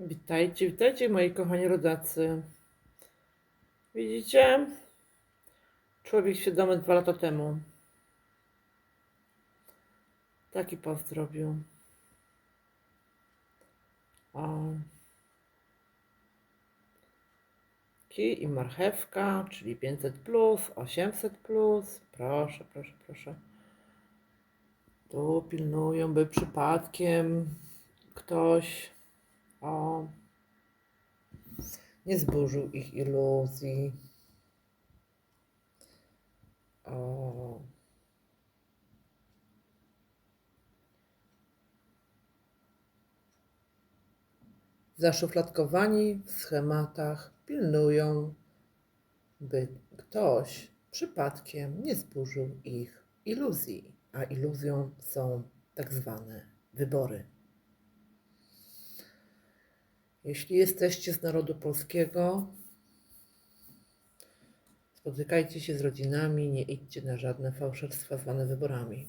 Witajcie, witajcie moi kochani rodacy. Widzicie? Człowiek świadomy dwa lata temu. Taki post zrobił. O. Kij i marchewka, czyli 500 plus, 800 plus. Proszę, proszę, proszę. Tu pilnują, by przypadkiem ktoś o nie zburzył ich iluzji. O. Zaszufladkowani w schematach pilnują, by ktoś przypadkiem nie zburzył ich iluzji, a iluzją są tak zwane wybory. Jeśli jesteście z narodu polskiego, spotykajcie się z rodzinami, nie idźcie na żadne fałszerstwa zwane wyborami.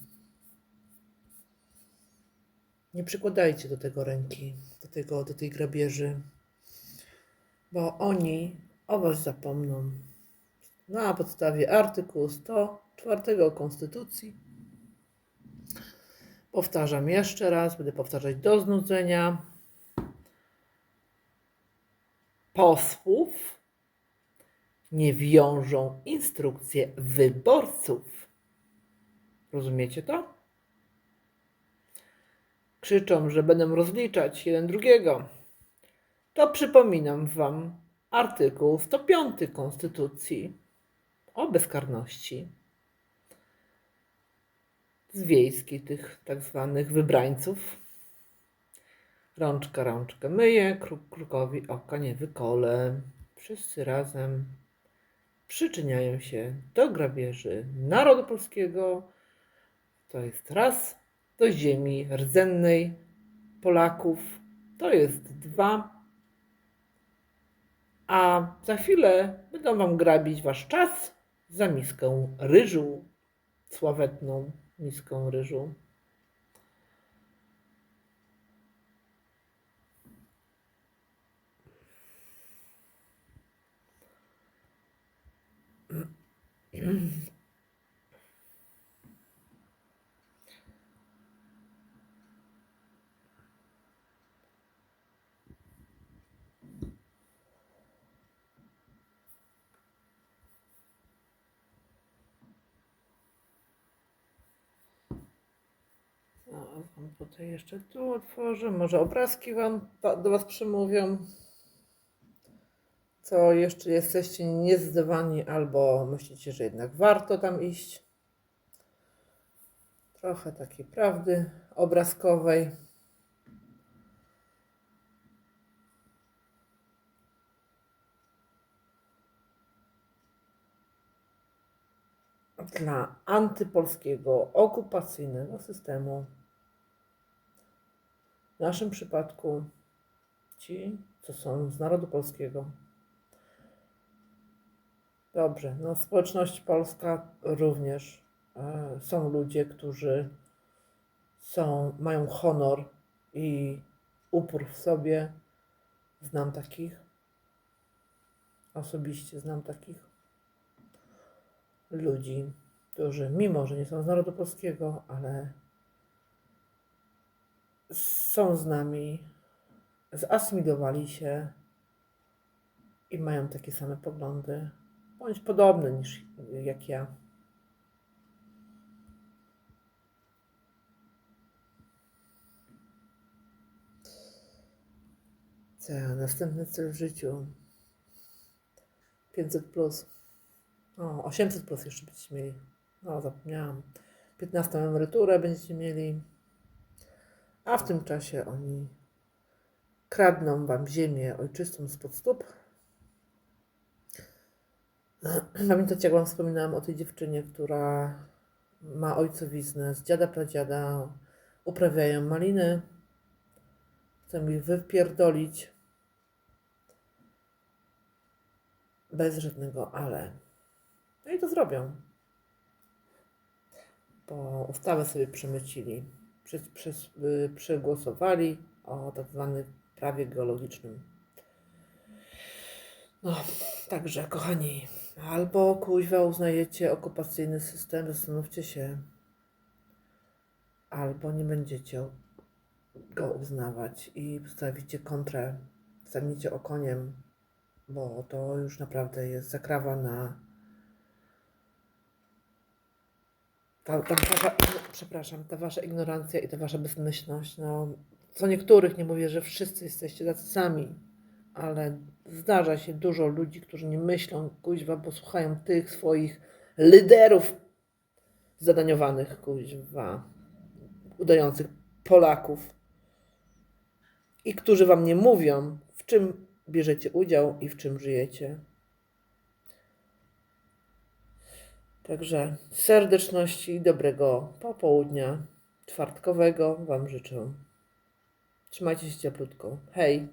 Nie przykładajcie do tego ręki, do, tego, do tej grabieży, bo oni o was zapomną. Na podstawie artykułu 104 Konstytucji. Powtarzam jeszcze raz, będę powtarzać do znudzenia posłów nie wiążą instrukcje wyborców. Rozumiecie to? Krzyczą, że będą rozliczać jeden drugiego. To przypominam Wam artykuł 105 Konstytucji o bezkarności z wiejskiej tych tak zwanych wybrańców. Rączka rączkę myje, kruk krukowi oka nie wykole. Wszyscy razem przyczyniają się do grabieży narodu polskiego. To jest raz do ziemi rdzennej Polaków. To jest dwa. A za chwilę będą wam grabić wasz czas za miskę ryżu, sławetną miską ryżu. No, wam tutaj jeszcze tu otworzę. Może obrazki wam do was przemówią. Co jeszcze jesteście niezdecydowani albo myślicie, że jednak warto tam iść. Trochę takiej prawdy obrazkowej. Dla antypolskiego okupacyjnego systemu w naszym przypadku ci, co są z narodu polskiego. Dobrze, no społeczność polska również e, są ludzie, którzy są, mają honor i upór w sobie. Znam takich. Osobiście znam takich ludzi, którzy mimo, że nie są z narodu polskiego, ale są z nami, zasymilowali się i mają takie same poglądy, bądź podobne niż jak ja. Co, następny cel w życiu. 500 plus. O, 800 plus jeszcze będziecie mieli. No, zapomniałam. 15 emeryturę będziecie mieli. A w tym czasie oni kradną wam ziemię ojczystą spod stóp. Pamiętacie, jak wam wspominałam o tej dziewczynie, która ma ojcowiznę z dziada pradziada, uprawiają maliny, chcą ich wypierdolić bez żadnego ale. No i to zrobią. Bo ustawę sobie przemycili, przy, przy, y, przegłosowali o tak zwanych prawie geologicznym. No, także kochani, albo kuźwa uznajecie okupacyjny system, zastanówcie się, albo nie będziecie go uznawać i postawicie kontrę, staniecie okoniem, bo to już naprawdę jest zakrawa na ta, ta wasza, przepraszam, ta wasza ignorancja i ta wasza bezmyślność, no, co niektórych, nie mówię, że wszyscy jesteście tacy sami, ale zdarza się dużo ludzi, którzy nie myślą, kuźwa, bo słuchają tych swoich liderów zadaniowanych, kuźwa, udających Polaków i którzy wam nie mówią, w czym bierzecie udział i w czym żyjecie. Także serdeczności i dobrego popołudnia czwartkowego Wam życzę. Trzymajcie się cieplutko. Hej!